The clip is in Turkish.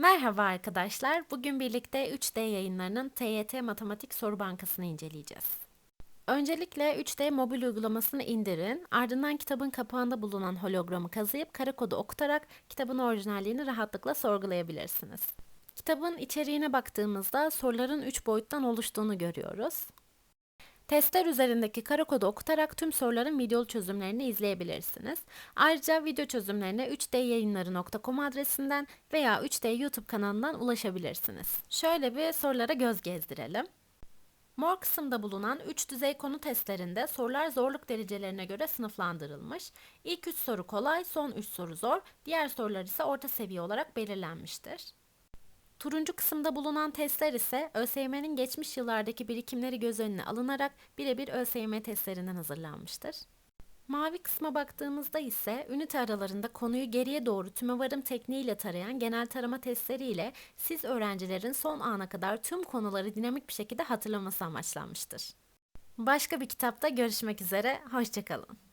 Merhaba arkadaşlar. Bugün birlikte 3D yayınlarının TYT Matematik Soru Bankası'nı inceleyeceğiz. Öncelikle 3D mobil uygulamasını indirin. Ardından kitabın kapağında bulunan hologramı kazıyıp kare kodu okutarak kitabın orijinalliğini rahatlıkla sorgulayabilirsiniz. Kitabın içeriğine baktığımızda soruların 3 boyuttan oluştuğunu görüyoruz. Testler üzerindeki kare kodu okutarak tüm soruların videolu çözümlerini izleyebilirsiniz. Ayrıca video çözümlerine 3dyayınları.com adresinden veya 3D YouTube kanalından ulaşabilirsiniz. Şöyle bir sorulara göz gezdirelim. Mor kısımda bulunan 3 düzey konu testlerinde sorular zorluk derecelerine göre sınıflandırılmış. İlk 3 soru kolay, son 3 soru zor, diğer sorular ise orta seviye olarak belirlenmiştir. Turuncu kısımda bulunan testler ise ÖSYM'nin geçmiş yıllardaki birikimleri göz önüne alınarak birebir ÖSYM testlerinden hazırlanmıştır. Mavi kısma baktığımızda ise ünite aralarında konuyu geriye doğru tümevarım tekniğiyle tarayan genel tarama testleri ile siz öğrencilerin son ana kadar tüm konuları dinamik bir şekilde hatırlaması amaçlanmıştır. Başka bir kitapta görüşmek üzere, hoşçakalın.